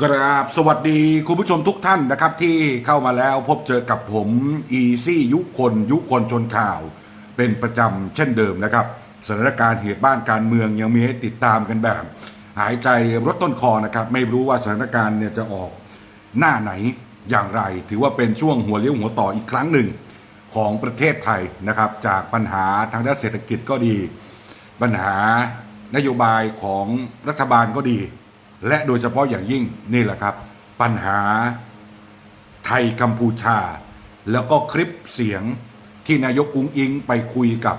กราบสวัสดีคุณผู้ชมทุกท่านนะครับที่เข้ามาแล้วพบเจอกับผมอีซี่ยุคนยุคนชนข่าว เป็นประจำเช่นเดิมนะครับสถานการณ์เหตุบ้านการเมืองยังมีให้ติดตามกันแบบ หายใจรถต้นคอนะครับ ไม่รู้ว่าสถานการณ์เนี่ยจะออกหน้าไหนอย่างไร ถือว่าเป็นช่วงหัวเลี้ยวหัวต่ออีกครั้งหนึ่งของประเทศไทยนะครับ จากปัญหาทางด้านเศรษฐกิจก็ดี ปัญหานโยบายของรัฐบาลก็ดี และโดยเฉพาะอย่างยิ่งนี่แหละครับ ปัญหาไทยกัมพูชา แล้วก็คลิปเสียงที่นายกอุ้งอิงไปคุยกับ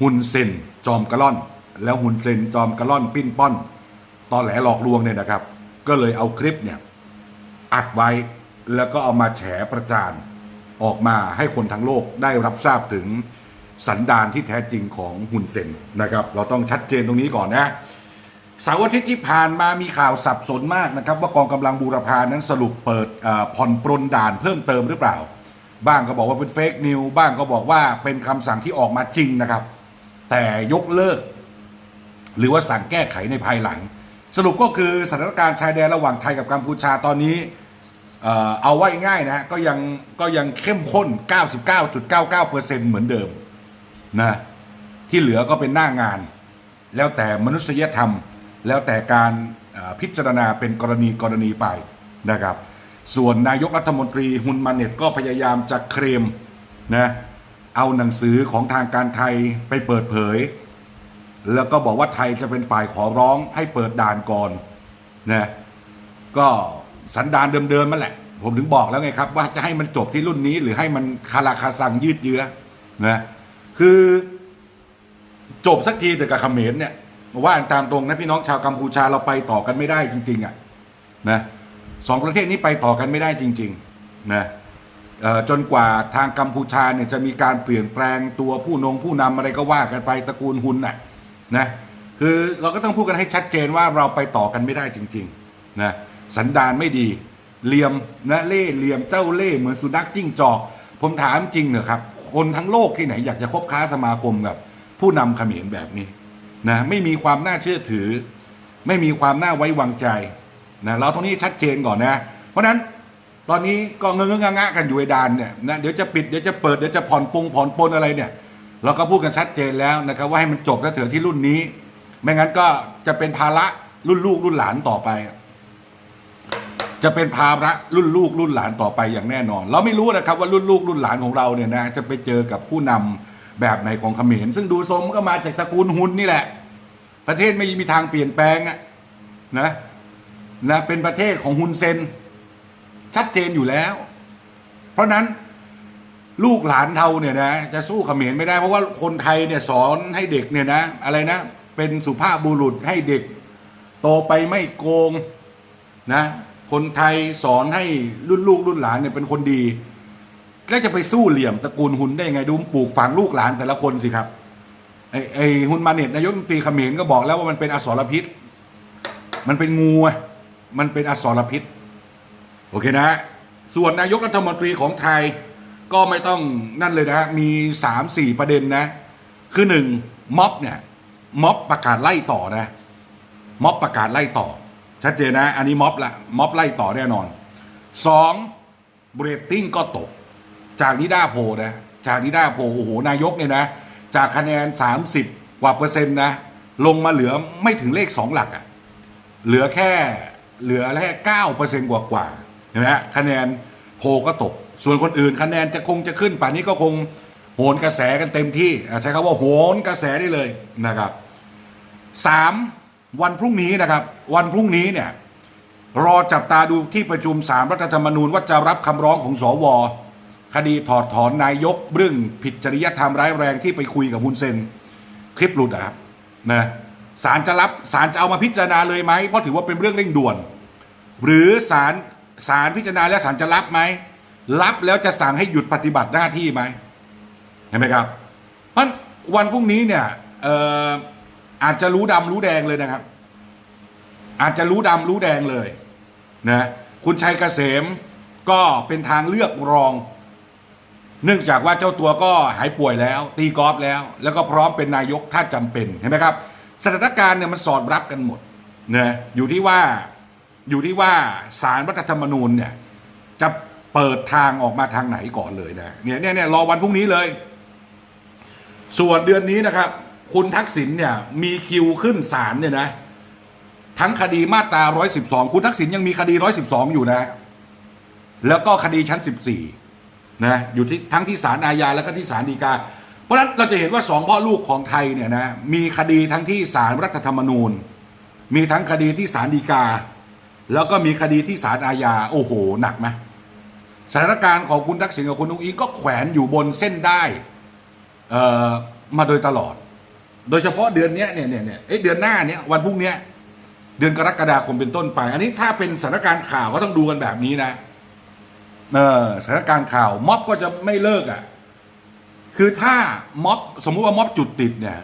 ฮุนเซนจอมกะล่อน แล้วฮุนเซนจอมกะล่อนปิ้นป้อนตอนแหลหลอกลวงเนี่ยนะครับ ก็เลยเอาคลิปเนี่ยอัดไว้แล้วก็เอามาแฉประจานออกมาให้คนทั้งโลกได้รับทราบถึงสันดานที่แท้จริงของฮุนเซนนะครับ เราต้องชัดเจนตรงนี้ก่อนนะ เสาร์อาทิตย์ที่ผ่านมามีข่าวสับสนมากนะครับ ว่ากองกำลังบูรพานั้นสรุปเปิดผ่อนปรนด่านเพิ่มเติมหรือเปล่า บ้างก็บอกว่าเป็นเฟกนิวบ้างก็บอกว่าเป็นคำสั่งที่ออกมาจริงนะครับ แต่ยกเลิก หรือว่าสั่งแก้ไขในภายหลัง สรุปก็คือสถานการณ์ชายแดนระหว่างไทยกับกัมพูชาตอนนี้เอ่อเอาไว้ง่ายนะก็ยังก็ยังเข้มข้น 99.99%เหมือนเดิมนะที่เหลือก็เป็นหน้างาน แล้วแต่มนุษยธรรม แล้วแต่การพิจารณาเป็นกรณีกรณีไปนะครับ ส่วนนายกรัฐมนตรีฮุนมาเน็ตก็พยายามจะเคลมนะเอาหนังสือของทางการไทยไปเปิดเผย แล้วก็บอกว่าไทยจะเป็นฝ่ายขอร้องให้เปิดด่านก่อนนะก็สันดานเดิมๆนั่นแหละ ผมถึงบอกแล้วไงครับ ว่าจะให้มันจบที่รุ่นนี้ หรือให้มันคาราคาซังยืดเยื้อนะคือจบสักทีแต่กับเขมรเนี่ย ว่าตามตรงนะพี่น้องชาวกัมพูชาเราไปต่อกันไม่ได้จริง ๆ อะนะสองประเทศนี้ไปต่อกันไม่ได้จริง ๆ นะจนกว่าทางกัมพูชาเนี่ยจะมีการเปลี่ยนแปลงตัวผู้นงผู้นำอะไรก็ว่ากันไปตระกูลหุนน่ะนะคือเราก็ต้องพูดกันให้ชัดเจนว่าเราไปต่อกันไม่ได้จริงๆนะสันดานไม่ดีเหลี่ยมนะเล่เหลี่ยมเจ้าเล่เหมือนสุนัขจิ้งจอก ผมถามจริงเนอะครับ คนทั้งโลกที่ไหนอยากจะคบค้าสมาคมกับ ผู้นำเขมรแบบนี้ นะไม่มีความน่าเชื่อถือ ไม่มีความน่าไว้วางใจนะเราตรงนี้ชัดเจนก่อนนะ เพราะนั้นตอนนี้ก็เงืองงะกันอยู่ไอ้ดานเนี่ยนะเดี๋ยวจะปิดเดี๋ยวจะเปิดเดี๋ยวจะผ่อนปงผ่อนปลนอะไรเนี่ย เราก็พูดกันชัดเจนแล้วนะครับว่าให้มันจบแล้วเถอะที่รุ่นนี้ ไม่งั้นก็จะเป็นภาระรุ่นลูกรุ่นหลานต่อไป จะเป็นภาระรุ่นลูกรุ่นหลานต่อไปอย่างแน่นอน เราไม่รู้นะครับว่ารุ่นลูกรุ่นหลานของเราเนี่ยนะจะไปเจอกับผู้นำ แบบไหนของเขมรซึ่งดูทรงมันก็มาจากตระกูลฮุนนี่แหละ ประเทศไม่มีทางเปลี่ยนแปลงอะนะนะเป็นประเทศของฮุนเซน ชัดเจนอยู่แล้ว เพราะนั้นลูกหลานเทาเนี่ยนะจะสู้เขมรไม่ได้เพราะว่าคนไทยเนี่ยสอนให้เด็กเนี่ยนะ อะไรนะ เป็นสุภาพบุรุษให้เด็ก โตไปไม่โกงนะ คนไทยสอนให้รุ่นลูกรุ่นหลานเนี่ยเป็นคนดี แล้วจะไปสู้เหลี่ยมตระกูลหุนได้ยังไงดูปลูกฝังลูกหลานแต่ละคนสิครับไอ้ไอ้ฮุนมาเน็ตนายกรัฐมนตรีเขมรก็บอกแล้วว่ามันเป็นอสรพิษ มันเป็นงูมันเป็นอสรพิษ โอเคนะ ส่วนนายกรัฐมนตรีของไทยก็ไม่ต้องนั่นเลยนะมีสามสี่ประเด็นนะ คือหนึ่งม็อบเนี่ยม็อบประกาศไล่ต่อนะม็อบประกาศไล่ต่อ ชัดเจนนะ อันนี้ม็อบละม็อบไล่ต่อแน่นอนสองเบรตติ้งก็ตก จากนิด้าโพลนะจากนิด้าโพลโอ้โหนายกเนี่ยนะ จากคะแนน 30 กว่าเปอร์เซ็นต์นะ ลงมาเหลือไม่ถึงเลขสองหลักอะ่ะเหลือแค่เหลือแค่เก้าเปอร์เซ็นต์กว่ากว่าเห็นไหมฮะคะแนนโพลก็ตก ส่วนคนอื่นคะแนนจะคงจะขึ้นป่านนี้ก็คงโหนกระแสกันเต็มที่ใช้คำว่าโหนกระแสได้เลยนะครับสามวันพรุ่งนี้นะครับ วันพรุ่งนี้เนี่ยรอจับตาดูที่ประชุมสามรัฐธรรมนูญว่าจะรับคำร้องของสว คดีถอดถอนนายกเรื่องผิดจริยธรรมร้ายแรงที่ไปคุยกับฮุนเซน คลิปหลุดอะครับนะศาลจะรับศาลจะเอามาพิจารณาเลยไหมเพราะถือว่าเป็นเรื่องเร่งด่วน หรือศาลศาลพิจารณาแล้วศาลจะรับไหมรับแล้วจะสั่งให้หยุดปฏิบัติหน้าที่ไหมเห็นไหมครับเพราะวันพรุ่งนี้เนี่ยเอ่ออาจจะรู้ดำรู้แดงเลยนะครับ อาจจะรู้ดำรู้แดงเลยนะคุณชัยเกษมก็เป็นทางเลือกรอง เนื่องจากว่าเจ้าตัวก็หายป่วยแล้ว ตีกอล์ฟแล้ว แล้วก็พร้อมเป็นนายกถ้าจำเป็นเห็นไหมครับ สถานการณ์เนี่ยมันสอดรับกันหมดนะอยู่ที่ว่าอยู่ที่ว่าสารรัฐธรรมนูญเนี่ยจะเปิดทางออกมาทางไหนก่อนเลยนะเนี่ยเนี่ยเนี่ยรอวันพรุ่งนี้เลย ส่วนเดือนนี้นะครับ คุณทักษิณเนี่ยมีคิวขึ้นศาลเนี่ยนะ ทั้งคดีมาตรา112 คุณทักษิณยังมีคดี 112 อยู่นะ แล้วก็คดีชั้น 14 นะอยู่ที่ทั้งที่ศาลอาญาแล้วก็ที่ศาลฎีกา เพราะฉะนั้นเราจะเห็นว่าสองพ่อลูกของไทยเนี่ยนะมีคดีทั้งที่ศาลรัฐธรรมนูญ มีทั้งคดีที่ศาลฎีกา แล้วก็มีคดีที่ศาลอาญาโอ้โหหนักไหมสถานการณ์ของคุณทักษิณกับคุณนุ้งอิงก็แขวนอยู่บนเส้นได้เอ่อมาโดยตลอด โดยเฉพาะเดือนนี้เนี่ยเนี่ยเนี่ยเดือนหน้าเนี้ยวันพรุ่งนี้เดือนกรกฎาคมเป็นต้นไป อันนี้ถ้าเป็นสถานการณ์ข่าวก็ต้องดูกันแบบนี้นะ เออสถานการณ์ข่าวม็อบก็จะไม่เลิกอะ คือถ้าม็อบสมมุติว่าม็อบจุดติดเนี่ย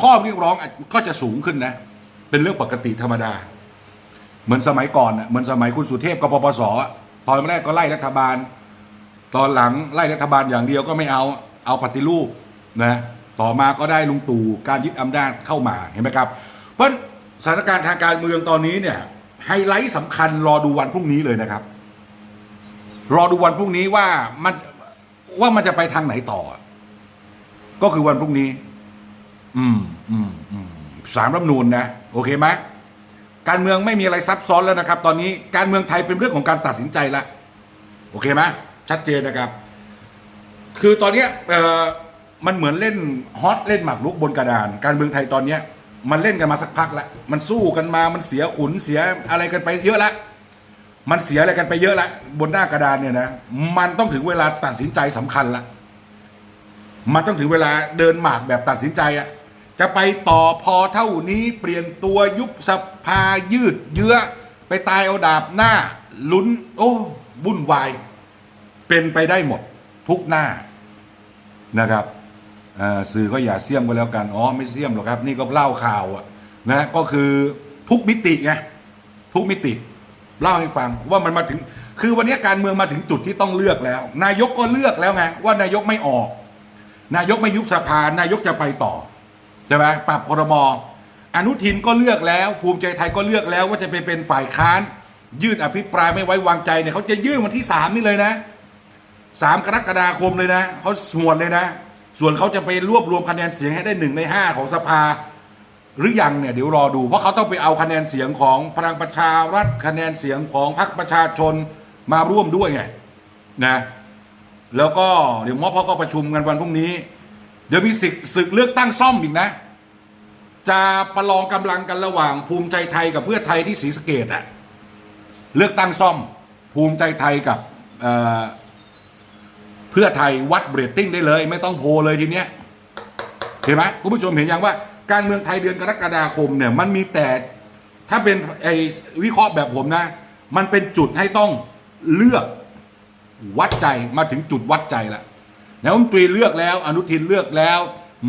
ข้อเรียกร้องก็จะสูงขึ้นนะ เป็นเรื่องปกติธรรมดา เหมือนสมัยก่อนน่ะเหมือนสมัยคุณสุเทพกปปสอตอนแรกก็ไล่รัฐบาล ตอนหลังไล่รัฐบาลอย่างเดียวก็ไม่เอาเอาปฏิรูปนะต่อมาก็ได้ลุงตู่การยึดอำนาจเข้ามาเห็นไหมครับเพราะสถานการณ์ทางการเมืองตอนนี้เนี่ยไฮไลท์สำคัญรอดูวันพรุ่งนี้เลยนะครับ รอดูวันพรุ่งนี้ว่ามันว่ามันจะไปทางไหนต่อ ก็คือวันพรุ่งนี้ อืมอืมอืมสามรัฐนูนนะ โอเคไหมการเมืองไม่มีอะไรซับซ้อนแล้วนะครับ ตอนนี้การเมืองไทยเป็นเรื่องของการตัดสินใจละโอเคไหมชัดเจนนะครับ คือตอนเนี้ยเอ่อมันเหมือนเล่นฮอตเล่นหมากรุกบนกระดาน การเมืองไทยตอนเนี้ย มันเล่นกันมาสักพักแล้วมันสู้กันมามันเสียขุนเสียอะไรกันไปเยอะแล้ว มันเสียอะไรกันไปเยอะแล้วบนหน้ากระดานเนี่ยนะมันต้องถึงเวลาตัดสินใจสำคัญละมันต้องถึงเวลาเดินหมากแบบตัดสินใจอะจะไปต่อพอเท่านี้เปลี่ยนตัวยุบสภายืดเยื้อ ไปตายเอาดาบหน้า ลุ้น โอ้วุ่นวาย เป็นไปได้หมด ทุกหน้านะครับสื่อก็อย่าเสี่ยมกันแล้วกัน อ๋อ ไม่เสี่ยมหรอกครับ นี่ก็เล่าข่าวอะนะก็คือทุกมิติไงทุกมิติ เล่าให้ฟังว่ามันมาถึง คือวันนี้การเมืองมาถึงจุดที่ต้องเลือกแล้ว นายกก็เลือกแล้วไงว่านายกไม่ออก นายกไม่ยุบสภานายกจะไปต่อใช่ไหมปรับพรมอนุทินก็เลือกแล้ว ภูมิใจไทยก็เลือกแล้วว่าจะไปเป็นฝ่ายค้านยื่นอภิปรายไม่ไว้วางใจเนี่ยเขาจะยื่นวันที่สามนี่เลยนะสามกรกฎาคมเลยนะเขาสวดเลยนะ ส่วนเขาจะไปรวบรวมคะแนนเสียงให้ได้หนึ่งในห้าของสภา หรือยังเนี่ยเดี๋ยวรอดู เพราะเขาต้องไปเอาคะแนนเสียงของพลังประชารัฐคะแนนเสียงของพรรคประชาชนมาร่วมด้วยไงนะแล้วก็เดี๋ยวม็อบเขาก็ประชุมกันวันพรุ่งนี้ เดี๋ยวมีศึกศึกเลือกตั้งซ่อมอีกนะ จะประลองกำลังกันระหว่างภูมิใจไทยกับเพื่อไทยที่ศรีสะเกดอะเลือกตั้งซ่อม ภูมิใจไทยกับเเพื่อไทยวัดเบรตติ้งได้เลย ไม่ต้องโพลเลยทีเนี้ยเห็นไหมคุณผู้ชมเห็นยังว่า การเมืองไทยเดือนกรกฎาคมเนี่ยมันมีแต่ถ้าเป็นไอ้วิเคราะห์แบบผมนะ มันเป็นจุดให้ต้องเลือกวัดใจมาถึงจุดวัดใจแล้วนายกรัฐมนตรีเลือกแล้ว อนุทินเลือกแล้ว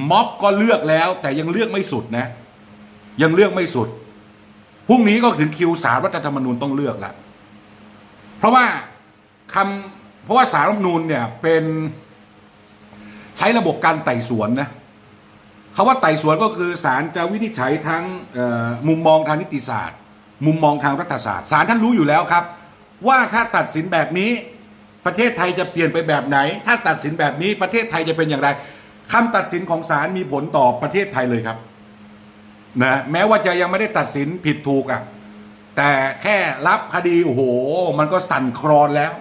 ม็อบก็เลือกแล้ว แต่ยังเลือกไม่สุดนะ ยังเลือกไม่สุดพรุ่งนี้ก็ถึงคิวสารรัฐธรรมนูญต้องเลือกแล้วเพราะว่าคำเพราะว่าสารรัฐธรรมนูญเนี่ยเป็นใช้ระบบการไต่สวนนะ คาว่าไต่สวนก็คือศาลจะวินิจฉัยทั้งมุมมองทางนิติศาสตร์ มุมมองทางรัฐศาสตร์ศาลท่านรู้อยู่แล้วครับ ว่าถ้าตัดสินแบบนี้ประเทศไทยจะเปลี่ยนไปแบบไหน ถ้าตัดสินแบบนี้ประเทศไทยจะเป็นอย่างไรคำตัดสินของศาลมีผลต่อประเทศไทยเลยครับนะแม้ว่าจะยังไม่ได้ตัดสินผิดถูกอะ่ะแต่แค่รับคดีโอ้โห มันก็สั่นคลอนแล้ว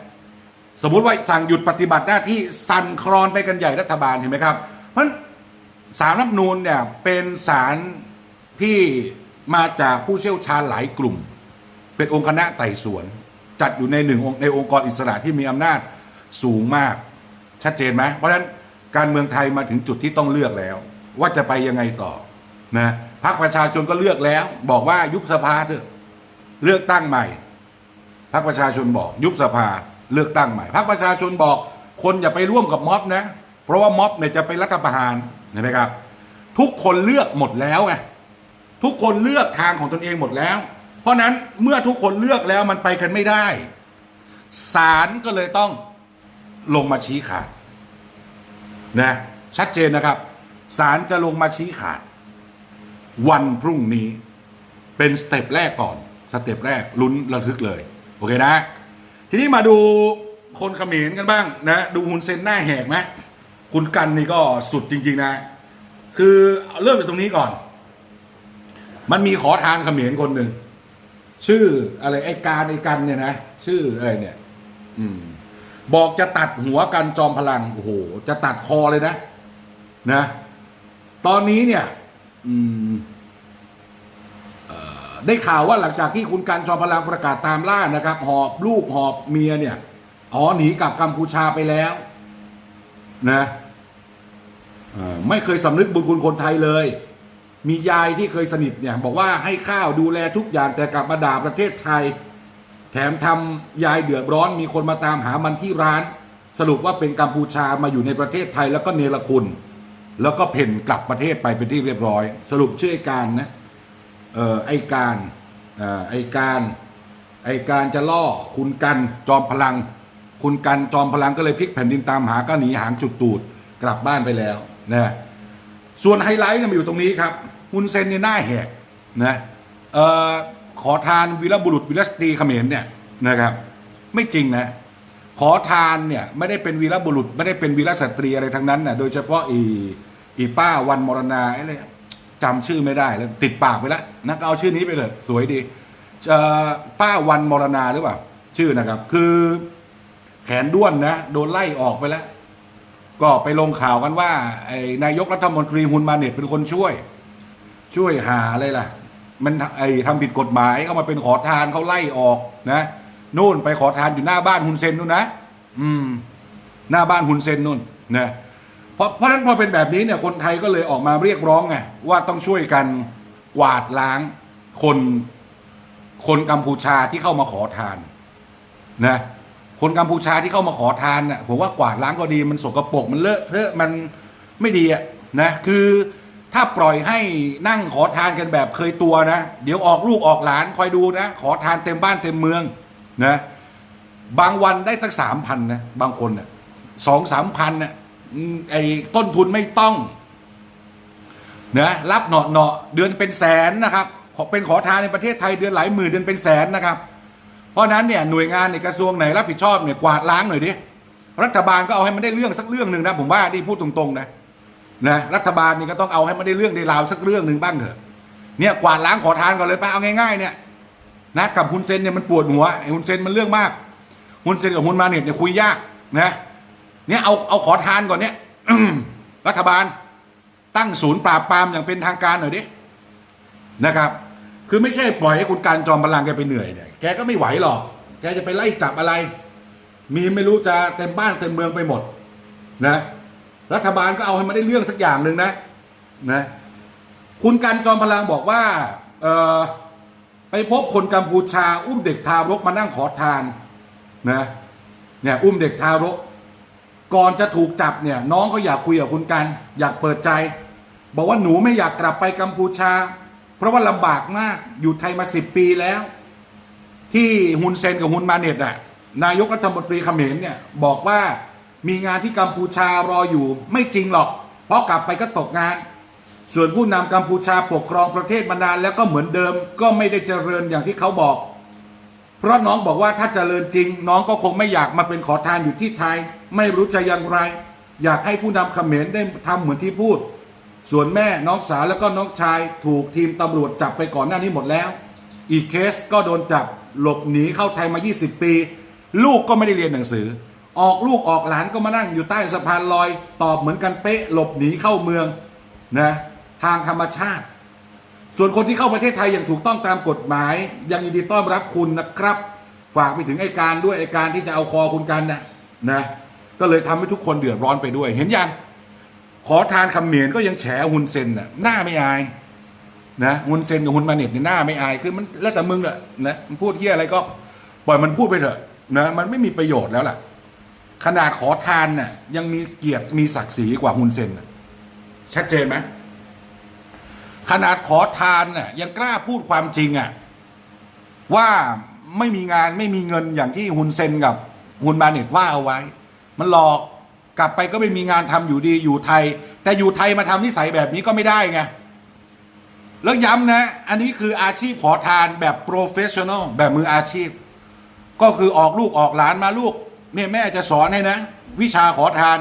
สมมุติว่าสั่งหยุดปฏิบัติหน้าที่สั่นคลอนไปกันใหญ่รัฐบาลเห็นไหมครับ เพราะฉะนั้น สารรัฐนูญเนี่ยเป็นสารที่มาจากผู้เชี่ยวชาญหลายกลุ่ม เป็นองค์คณะไต่สวน จัดอยู่ในหนึ่งองค์ในองค์กรอิสระที่มีอำนาจสูงมาก ชัดเจนไหมเพราะฉะนั้นการเมืองไทยมาถึงจุดที่ต้องเลือกแล้ว ว่าจะไปยังไงต่อนะพรรคประชาชนก็เลือกแล้ว บอกว่ายุบสภาเถอะเลือกตั้งใหม่พรรคประชาชนบอก ยุบสภาเลือกตั้งใหม่พรรคประชาชนบอก คนอย่าไปร่วมกับม็อบนะ เพราะว่าม็อบเนี่ยจะไปรัฐประหาร ห็นไหมครับ ทุกคนเลือกหมดแล้วไงทุกคนเลือกทางของตนเองหมดแล้ว เพราะนั้นเมื่อทุกคนเลือกแล้วมันไปกันไม่ได้ศาลก็เลยต้องลงมาชี้ขาดนะชัดเจนนะครับศาลจะลงมาชี้ขาด วันพรุ่งนี้เป็นสเต็ปแรกก่อนสเต็ปแรกลุ้นระทึกเลย โอเคนะ ทีนี้มาดูคนเขมรกันบ้างนะ ดูฮุนเซนหน้าแหกไหม คุณกันนี่ก็สุดจริง ๆ นะ คือเริ่มจากตรงนี้ก่อน มันมีขอทานเขมรคนหนึ่งชื่ออะไรไอ้การไอ้กันเนี่ยนะชื่ออะไรเนี่ย อืม บอกจะตัดหัวกันจอมพลังโอ้โหจะตัดคอเลยนะนะ ตอนนี้เนี่ย อืมได้ข่าวว่าหลังจากที่คุณกันจอมพลังประกาศตามล่านะครับ หอบลูกหอบเมียเนี่ยอ๋อหนีกลับกัมพูชาไปแล้ว นะไม่เคยสำนึกบุญคุณคนไทยเลย มียายที่เคยสนิทเนี่ย บอกว่าให้ข้าวดูแลทุกอย่างแต่กลับมาด่าประเทศไทย แถมทำยายเดือดร้อนมีคนมาตามหามันที่ร้าน สรุปว่าเป็นกัมพูชามาอยู่ในประเทศไทยแล้วก็เนรคุณ แล้วก็เพ่นกลับประเทศไปเป็นที่เรียบร้อย สรุปชื่อไอการนะเออไอการเออไอการไอการจะล่อคุณกันจอมพลัง คุณกันจอมพลังก็เลยพลิกแผ่นดินตามหาก็หนีหางจุดตูดกลับบ้านไปแล้วนะส่วนไฮไลท์เนี่ยมันอยู่ตรงนี้ครับฮุนเซนเนี่ยหน้าแหกนะเอ่อขอทานวีรบุรุษวีรสตรีเขมรเนี่ยนะครับ ไม่จริงนะ ขอทานเนี่ยไม่ได้เป็นวีรบุรุษ ไม่ได้เป็นวีรสตรีอะไรทั้งนั้นนะโดยเฉพาะอีอีป้าวันมรณาอะไรจำชื่อไม่ได้แล้วติดปากไปแล้วนะก็เอาชื่อนี้ไปเลยสวยดีเอ่อป้าวันมรณาหรือเปล่า ชื่อนะครับ คือ แขนด้วนนะโดนไล่ออกไปแล้ว ก็ไปลงข่าวกันว่าไอ้นายกรัฐมนตรีฮุนมาเน็ตเป็นคนช่วย ช่วยหาอะไรล่ะ มันไอ้ทำผิดกฎหมายเข้ามาเป็นขอทานเขาไล่ออกนะนู่นไปขอทานอยู่หน้าบ้านฮุนเซนนู่นนะอืม หน้าบ้านฮุนเซนนู่นนะเพราะเพราะนั้นพอเป็นแบบนี้เนี่ยคนไทยก็เลยออกมาเรียกร้องไงว่าต้องช่วยกันกวาดล้างคนคนกัมพูชาที่เข้ามาขอทานนะ คนกัมพูชาที่เข้ามาขอทานน่ะผมว่ากวาดล้างก็ดีมันสกปรกมันเลอะเทอะมันไม่ดีอะนะคือถ้าปล่อยให้นั่งขอทานกันแบบเคยตัวนะ เดี๋ยวออกลูกออกหลานคอยดูนะ ขอทานเต็มบ้านเต็มเมืองนะบางวันได้ตั้งสามพันนะบางคนน่ะสองสามพันน่ะไอ้ต้นทุนไม่ต้องนะรับเหนาะเนาะเดือนเป็นแสนนะครับเป็นขอทานในประเทศไทยเดือนหลายหมื่นเดือนเป็นแสนนะครับ ราะนั้นเนี่ยหน่วยงานในกระทรวงไหนรับผิดชอบเนี่ยกวาดล้างหน่อยดิรัฐบาลก็เอาให้มันได้เรื่องสักเรื่องหนึ่งนะผมว่านี่พูดตรงๆนะนะรัฐบาลนี่ก็ต้องเอาให้มันได้เรื่องได้ราวสักเรื่องหนึ่งบ้างเถอะเนี่ยกวาดล้างขอทานก่อนเลยไปเอาง่ายๆเนี่ยนะกับฮุนเซนเนี่ยมันปวดหัวไอ้ฮุนเซนมันเรื่องมากฮุนเซนกับฮุนมาเน็ตเนี่ยคุยยากนะเนี่ยเอาเอาขอทานก่อนเนี่ยรัฐบาลตั้งศูนย์ปราบปรามอย่างเป็นทางการหน่อยดินะครับ คือไม่ใช่ปล่อยให้คุณการจอมพลังแกไปเหนื่อยเนี่ยแกก็ไม่ไหวหรอก แกจะไปไล่จับอะไร มีไม่รู้จะเต็มบ้านเต็มเมืองไปหมด นะ รัฐบาลก็เอาให้มันได้เรื่องสักอย่างหนึ่งนะนะคุณกันจอมพลังบอกว่า เออไปพบคนกัมพูชา อุ้มเด็กทารกมานั่งขอทานนะเนี่ยอุ้มเด็กทารก ก่อนจะถูกจับเนี่ย น้องเขาอยากคุยกับคุณกัน อยากเปิดใจ บอกว่าหนูไม่อยากกลับไปกัมพูชา เพราะว่าลำบากมากอยู่ไทยมาสิบปีแล้ว ที่ฮุนเซนกับฮุนมาเน็ตอะนายกรัฐมนตรีเขมรเนี่ยบอกว่ามีงานที่กัมพูชารออยู่ไม่จริงหรอก เพราะกลับไปก็ตกงาน ส่วนผู้นำกัมพูชาปกครองประเทศมานานแล้วก็เหมือนเดิม ก็ไม่ได้เจริญอย่างที่เขาบอก เพราะน้องบอกว่าถ้าเจริญจริง น้องก็คงไม่อยากมาเป็นขอทานอยู่ที่ไทย ไม่รู้จะอย่างไร อยากให้ผู้นำเขมรได้ทำเหมือนที่พูด ส่วนแม่น้องสาวแล้วก็น้องชายถูกทีมตำรวจจับไปก่อนหน้านี้หมดแล้ว อีกเคสก็โดนจับหลบหนีเข้าไทยมา 20 ปี ลูกก็ไม่ได้เรียนหนังสือ ออกลูกออกหลานก็มานั่งอยู่ใต้สะพานลอย ตอบเหมือนกันเป๊ะหลบหนีเข้าเมืองนะทางธรรมชาติ ส่วนคนที่เข้าประเทศไทยอย่างถูกต้องตามกฎหมาย ยังยินดีต้อนรับคุณนะครับ ฝากไปถึงไอ้การด้วยไอ้การที่จะเอาคอคุณกันนะนะก็เลยทำให้ทุกคนเดือดร้อนไปด้วยเห็นยัง ขอทานคำเหมียนก็ยังแฉฮุนเซนน่ะหน้าไม่อายนะฮุนเซนกับฮุนมาเน็ตเนี่ยหน้าไม่อายคือมันแล้วแต่มึงแหละนะมันพูดเฮียอะไรก็ปล่อยมันพูดไปเถอะนะมันไม่มีประโยชน์แล้วล่ะ ขนาดขอทานน่ะยังมีเกียรติมีศักดิ์ศรีกว่าฮุนเซนน่ะชัดเจนไหมขนาดขอทานน่ะยังกล้าพูดความจริงอะว่าไม่มีงานไม่มีเงินอย่างที่ฮุนเซนกับฮุนมาเน็ตว่าเอาไว้ มันหลอก กลับไปก็ไม่มีงานทำอยู่ดีอยู่ไทย แต่อยู่ไทยมาทำนิสัยแบบนี้ก็ไม่ได้ไงแล้วย้ำนะ อันนี้คืออาชีพขอทานแบบโปรเฟชชั่นอลแบบมืออาชีพ ก็คือออกลูกออกหลานมาลูกเนี่ยแม่จะสอนให้นะ วิชาขอทาน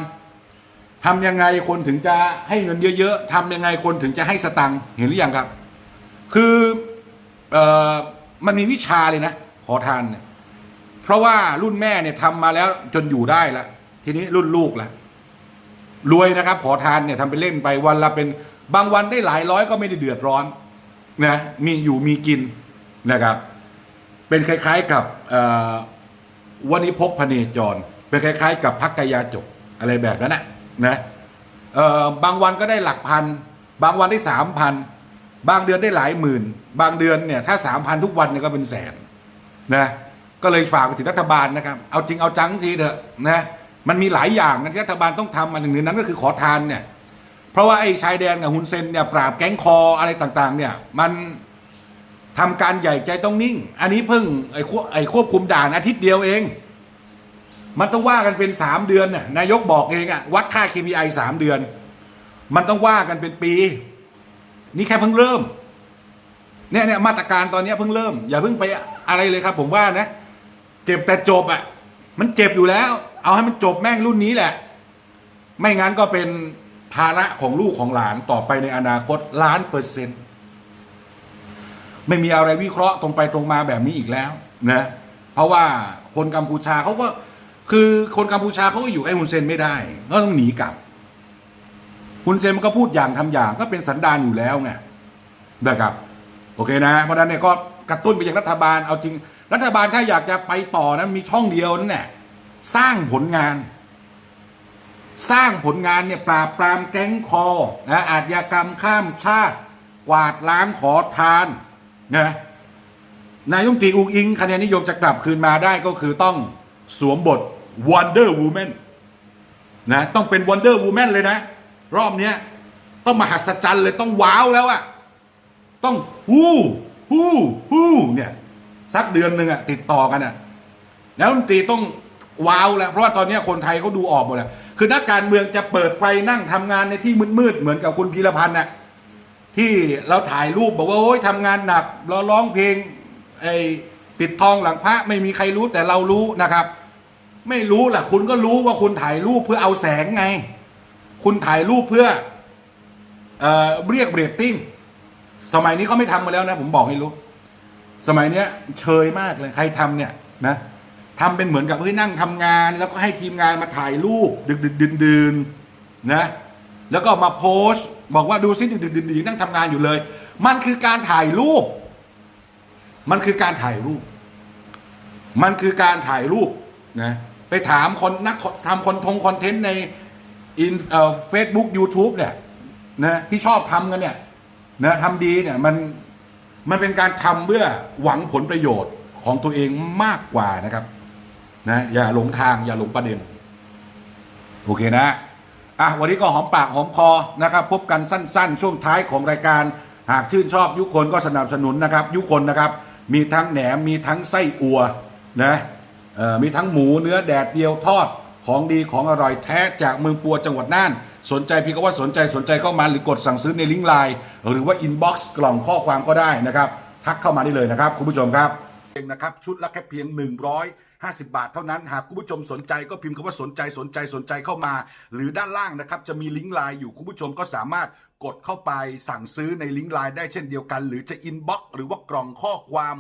ทำยังไงคนถึงจะให้เงินเยอะๆทำยังไงคนถึงจะให้สตังค์เห็นหรือยังครับ คือเอ่อมันมีวิชาเลยนะ ขอทานเนี่ยเพราะว่ารุ่นแม่เนี่ยทำมาแล้วจนอยู่ได้ละ ทีนี้รุ่นลูกละรวยนะครับ ขอทานเนี่ยทำไปเล่นไปวันละเป็นบางวันได้หลายร้อยก็ไม่ได้เดือดร้อนนะมีอยู่มีกินนะครับ เป็นคล้าย ๆกับวันิพกพเนจร เป็นคล้าย ๆ กับพักกายาจกอะไรแบบนั้นนะนะบางวันก็ได้หลักพัน บางวันได้สามพันบางเดือนได้หลายหมื่น บางเดือนเนี่ยถ้าสามพันทุกวันเนี่ยก็เป็นแสนนะก็เลยฝากไปถึงรัฐบาลนะครับ เอาจริงเอาจังทีเถอะนะ มันมีหลายอย่างนะที่รัฐบาลต้องทำมาหนึ่งในนั้นก็คือขอทานเนี่ย เพราะว่าไอ้ชายแดนกับฮุนเซนเนี่ยปราบแก๊งคออะไรต่างๆ เนี่ย มันทำการใหญ่ใจต้องนิ่ง อันนี้เพิ่งไอ้ควบไอ้ควบคุมด่านอาทิตย์เดียวเอง มันต้องว่ากันเป็นสามเดือนน่ะนายกบอกเองอะวัดค่า KPI สามเดือน มันต้องว่ากันเป็นปี นี่แค่เพิ่งเริ่มเนี่ยเนี่ยมาตรการตอนนี้เพิ่งเริ่ม อย่าเพิ่งไปอะไรเลยครับ ผมว่านะ เจ็บแต่จบอะ มันเจ็บอยู่แล้ว เอาให้มันจบแม่งรุ่นนี้แหละ ไม่งั้นก็เป็นภาระของลูกของหลานต่อไปในอนาคตล้านเปอร์เซ็นต์ไม่มีอะไรวิเคราะห์ตรงไปตรงมาแบบนี้อีกแล้วนะเพราะว่าคนกัมพูชาเขาก็คือคนกัมพูชาเขาก็อยู่ไอ้ฮุนเซนไม่ได้ก็ต้องหนีกลับฮุนเซนมันก็พูดอย่างทำอย่างก็เป็นสันดานอยู่แล้วไงนะครับโอเคนะ เพราะฉะนั้นเนี่ยก็กระตุ้นไปยังรัฐบาลเอาจริง รัฐบาลถ้าอยากจะไปต่อนะมีช่องเดียวนั่นแหละสร้างผลงาน สร้างผลงานเนี่ยปราบปรามแก๊งคอนะอาชญากรรมข้ามชาติ กวาดล้างขอทานนะนายกรัฐมนตรีอุงอิงคะแนนนิยมจะกลับคืนมาได้ก็คือต้องสวมบท Wonder Woman นะต้องเป็น Wonder Woman เลยนะ รอบเนี้ยต้องมหัศจรรย์เลยต้องว้าวแล้วอะต้องฮู้ฮู้ฮู้เนี่ย สักเดือนหนึ่งอะติดต่อกันอะแล้วรัฐมนตรีต้องว้าวแล้วเพราะว่าตอนนี้คนไทยเขาดูออกหมดแล้วคือนักการเมืองจะเปิดไฟนั่งทำงานในที่มืดๆเหมือนกับคุณพีรพันธ์น่ะที่เราถ่ายรูปบอกว่าโอ้ยทำงานหนักเราร้องเพลงไอ้ปิดทองหลังพระไม่มีใครรู้แต่เรารู้นะครับ ไม่รู้ล่ะ คุณก็รู้ว่าคุณถ่ายรูปเพื่อเอาแสงไง คุณถ่ายรูปเพื่อเอ่อเรียกเรตติ้งสมัยนี้เขาไม่ทำมาแล้วนะ ผมบอกให้รู้ สมัยเนี้ยเชยมากเลยใครทำเนี่ยนะทำเป็นเหมือนกับเฮ้ยนั่งทำงาน แล้วก็ให้ทีมงานมาถ่ายรูปดึกดึกดื่นดื่นนะแล้วก็มาโพสต์ บอกว่าดูซิดึกดึกดื่นดื่นนั่งทำงานอยู่เลย มันคือการถ่ายรูป มันคือการถ่ายรูป มันคือการถ่ายรูปนะไปถามคนนักทำคอนทงคอนเทนต์ในอินเอ่อเฟซบุ๊กยูทูบเนี่ยนะที่ชอบทำกันเนี่ยนะทำดีเนี่ยมัน มันเป็นการทำเพื่อหวังผลประโยชน์ของตัวเองมากกว่านะครับ นะ อย่าหลงทางอย่าหลงประเด็น โอเคนะอะวันนี้ก็หอมปากหอมคอนะครับ พบกันสั้น ๆ ช่วงท้ายของรายการ หากชื่นชอบยุคนก็สนับสนุนนะครับ ยุคนนะครับ มีทั้งแหนมมีทั้งไส้อัวนะเอ่อมีทั้งหมูเนื้อแดดเดียวทอดของดีของอร่อยแท้จากเมืองปัวจังหวัดน่าน สนใจพี่ก็ว่าสนใจสนใจเข้ามาหรือกดสั่งซื้อในลิงก์ไลน์หรือว่าอินบ็อกซ์กล่องข้อความก็ได้นะครับทักเข้ามาได้เลยนะครับคุณผู้ชมครับเองนะครับชุดละแค่เพียง 150 บาทเท่านั้น หากคุณผู้ชมสนใจก็พิมพ์คำว่าสนใจสนใจสนใจเข้ามา หรือด้านล่างนะครับจะมีลิงก์ไลน์อยู่คุณผู้ชมก็สามารถกดเข้าไปสั่งซื้อในลิงก์ไลน์ได้เช่นเดียวกัน หรือจะอินบ็อกซ์หรือว่ากล่องข้อความ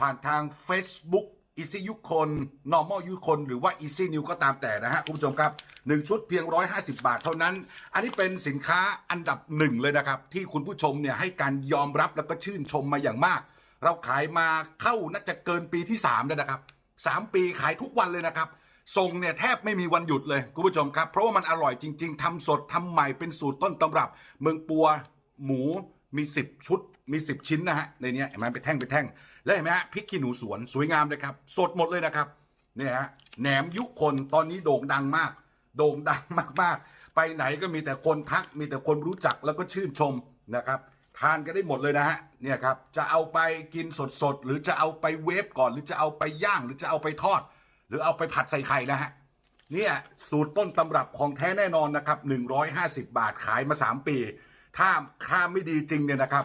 ผ่านทาง Facebook อีซี่ยุคคน normal ยุคคน หรือว่า easy new ก็ตามแต่นะฮะคุณผู้ชมครับหนึ่งชุดเพียง 150 บาทเท่านั้น อันนี้เป็นสินค้าอันดับหนึ่งเลยนะครับ ที่คุณผู้ชมเนี่ยให้การยอมรับแล้วก็ชื่นชมมาอย่างมาก เราขายมาเข้าน่าจะเกินปีที่3แล้วนะครับ 3 ปีขายทุกวันเลยนะครับส่งเนี่ยแทบไม่มีวันหยุดเลยคุณผู้ชมครับ เพราะว่ามันอร่อยจริง ๆทำสดทำใหม่เป็นสูตรต้นตำรับ เมืองปัวหมูมี 10 ชุดมี 10 ชิ้นนะฮะในนี้ยเห็นไหมเป็นแท่งเป็นแท่ง แล้วเห็นไหมฮะพริกขี้หนูสวนสวยงามเลยครับ สดหมดเลยนะครับเนี่ยฮะแหนมยุคนตอนนี้โด่งดังมาก โด่งดังมากๆ ไปไหนก็มีแต่คนทักมีแต่คนรู้จักแล้วก็ชื่นชมนะครับทานกันได้หมดเลยนะฮะเนี่ยครับจะเอาไปกินสดๆ หรือจะเอาไปเวฟก่อน หรือจะเอาไปย่าง หรือจะเอาไปทอด หรือเอาไปผัดใส่ไข่นะฮะเนี่ยสูตรต้นตำรับของแท้แน่นอนนะครับ 150 บาทขายมา 3 ปี ถ้าถ้าไม่ดีจริงเนี่ยนะครับ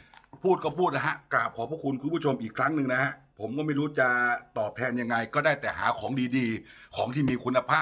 พูดก็พูดนะฮะกราบขอบพระคุณคุณผู้ชมอีกครั้งหนึ่งนะฮะผมก็ไม่รู้จะตอบแทนยังไง ก็ได้แต่หาของดีๆ ของที่มีคุณภาพ